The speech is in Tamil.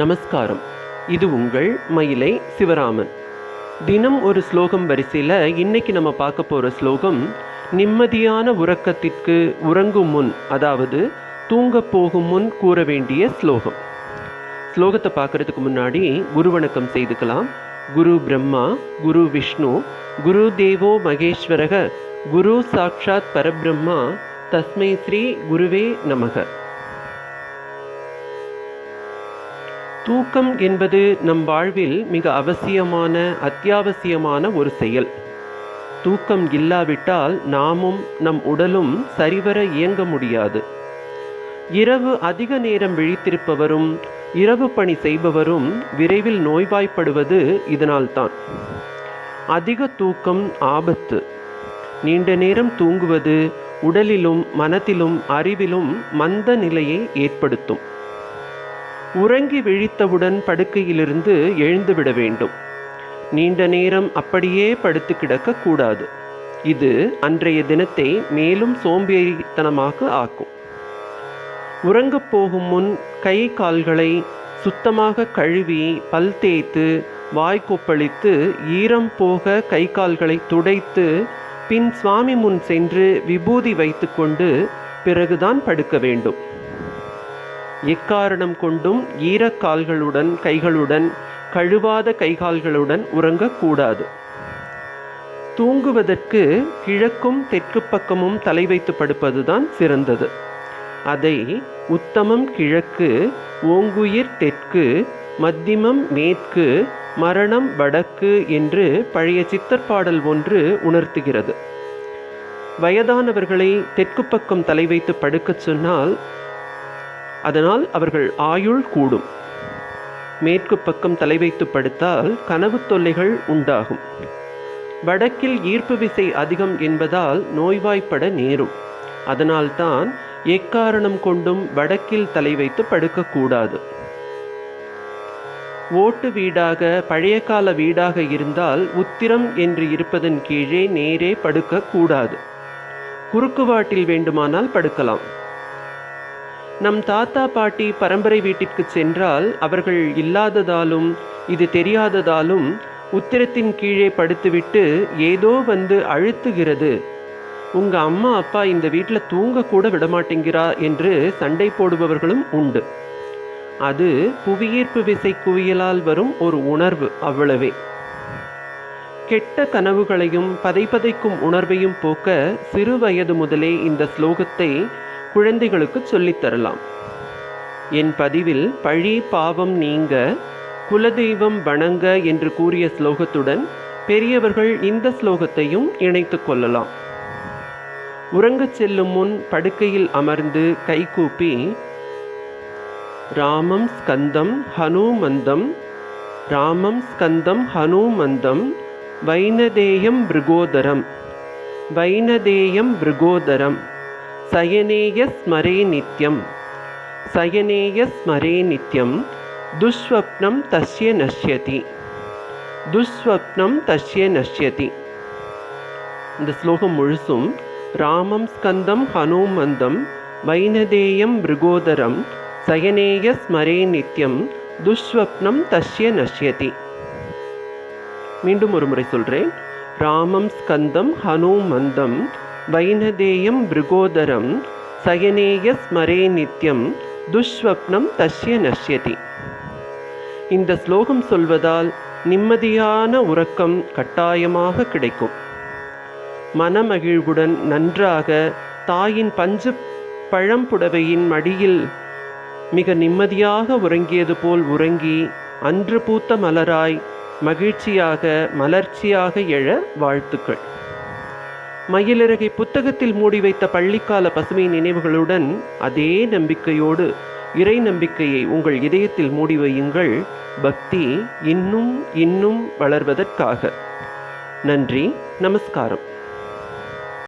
நமஸ்காரம். இது உங்கள் மயிலை சிவராமன். தினம் ஒரு ஸ்லோகம் வரிசையில் இன்னைக்கு நம்ம பார்க்க போகிற ஸ்லோகம் நிம்மதியான உறக்கத்திற்கு உறங்கும் முன் அதாவது தூங்க போகும் முன் கூற வேண்டிய ஸ்லோகம். ஸ்லோகத்தை பார்க்கறதுக்கு முன்னாடி குரு வணக்கம் செய்துக்கலாம். குரு பிரம்மா குரு விஷ்ணு குரு தேவோ மகேஸ்வரக குரு சாக்ஷாத் பரபிரம்மா தஸ்மை ஸ்ரீ குருவே நமக. தூக்கம் என்பது நம் வாழ்வில் மிக அவசியமான அத்தியாவசியமான ஒரு செயல். தூக்கம் இல்லாவிட்டால் நாமும் நம் உடலும் சரிவர இயங்க முடியாது. இரவு அதிக நேரம் விழித்திருப்பவரும் இரவு பணி செய்பவரும் விரைவில் நோய்வாய்ப்படுவது இதனால்தான் அதிக தூக்கம் ஆபத்து. நீண்ட நேரம் தூங்குவது உடலிலும் மனத்திலும் அறிவிலும் மந்த நிலையை ஏற்படுத்தும். உறங்கி விழித்தவுடன் படுக்கையிலிருந்து எழுந்துவிட வேண்டும். நீண்ட நேரம் அப்படியே படுத்து கிடக்க கூடாது. இது அன்றைய தினத்தை மேலும் சோம்பேறித்தனமாக ஆக்கும். உறங்கப் போகும் முன் கை கால்களை சுத்தமாக கழுவி பல் தேய்த்து வாய் கொப்பளித்து ஈரம் போக கை கால்களை துடைத்து பின் சுவாமி முன் சென்று விபூதி வைத்துக்கொண்டு பிறகுதான் படுக்க வேண்டும். எக்காரணம் கொண்டும் ஈரக்கால்களுடன் கைகளுடன் கழுவாத கைகால்களுடன் உறங்கக்கூடாது. தூங்குவதற்கு கிழக்கும் தெற்கு பக்கமும் தலை வைத்து படுப்பதுதான் சிறந்தது. அதை உத்தமம் கிழக்கு ஓங்குயிர் தெற்கு மத்தியமம் மேற்கு மரணம் வடக்கு என்று பழைய சித்தர் பாடல் ஒன்று உணர்த்துகிறது. வயதானவர்களை தெற்கு பக்கம் தலை வைத்து படுக்கச் சொன்னால் அதனால் அவர்கள் ஆயுள் கூடும். மேற்கு பக்கம் தலை வைத்து படுத்தால் கனவு தொல்லைகள் உண்டாகும். வடக்கில் ஈர்ப்பு விசை அதிகம் என்பதால் நோய்வாய்ப்பட நேரும். அதனால்தான் எக்காரணம் கொண்டும் வடக்கில் தலை வைத்து படுக்கக்கூடாது. ஓட்டு வீடாக பழைய கால வீடாக இருந்தால் உத்திரம் என்று இருப்பதன் கீழே நேரே படுக்கக்கூடாது. குறுக்குவாட்டில் வேண்டுமானால் படுக்கலாம். நம் தாத்தா பாட்டி பரம்பரை வீட்டிற்கு சென்றால் அவர்கள் இல்லாததாலும் இது தெரியாததாலும் உத்திரத்தின் கீழே படுத்துவிட்டு ஏதோ வந்து அழுத்துகிறது. உங்க அம்மா அப்பா இந்த வீட்டில் தூங்கக்கூட விடமாட்டேங்கிறா என்று சண்டை போடுபவர்களும் உண்டு. அது புவியீர்ப்பு விசை குவியலால் வரும் ஒரு உணர்வு அவ்வளவே. கெட்ட கனவுகளையும் பதைப்பதைக்கும் உணர்வையும் போக்க சிறு வயது முதலே இந்த ஸ்லோகத்தை குழந்தைகளுக்கு சொல்லித்தரலாம். என் பதிவில் பழி பாவம் நீங்க குலதெய்வம் வணங்க என்று கூறிய ஸ்லோகத்துடன் பெரியவர்கள் இந்த ஸ்லோகத்தையும் இணைத்து கொள்ளலாம். உறங்கச் செல்லும் முன் படுக்கையில் அமர்ந்து கைகூப்பி ராமம் ஸ்கந்தம் ஹனுமந்தம் ராமம் ஸ்கந்தம் ஹனுமந்தம் வைனதேயம் பிருகோதரம் வைனதேயம் பிருகோதரம் சயனேய ஸ்மரே நித்யம் சயனேய ஸ்மரே நித்யம் துஷ்வப்னம் தஸ்ய நஷ்யதி. துஷ்வப்னம் தஸ்ய நஷ்யதி. இந்த ஸ்லோகம் முழுசும் ராமம் ஸ்கந்தம் ஹனுமந்தம் வைனதேயம் மிருகோதரம் சயனேய ஸ்மரே நித்யம் துஷ்வப்னம் தஸ்ய நஷ்யதி. மீண்டும் ஒரு முறை சொல்கிறேன் ராமம் ஸ்கந்தம் ஹனுமந்தம் வைனதேயம் பிருகோதரம் சயனேய ஸ்மரே நித்யம் துஷ்வப்னம் தஷ்ய நஷ்யதி. இந்த ஸ்லோகம் சொல்வதால் நிம்மதியான உறக்கம் கட்டாயமாக கிடைக்கும். மனமகிழ்வுடன் நன்றாக தாயின் பஞ்சு பழம்புடவையின் மடியில் மிக நிம்மதியாக உறங்கியது போல் உறங்கி அன்று பூத்த மலராய் மகிழ்ச்சியாக மலர்ச்சியாக எழ வாழ்த்துக்கள். மயிலிறகை புத்தகத்தில் மூடி வைத்த பள்ளிக்கால பசுமை நினைவுகளுடன் அதே நம்பிக்கையோடு இறை நம்பிக்கையை உங்கள் இதயத்தில் மூடி வையுங்கள். பக்தி இன்னும் இன்னும் வளர்வதற்காக. நன்றி நமஸ்காரம்.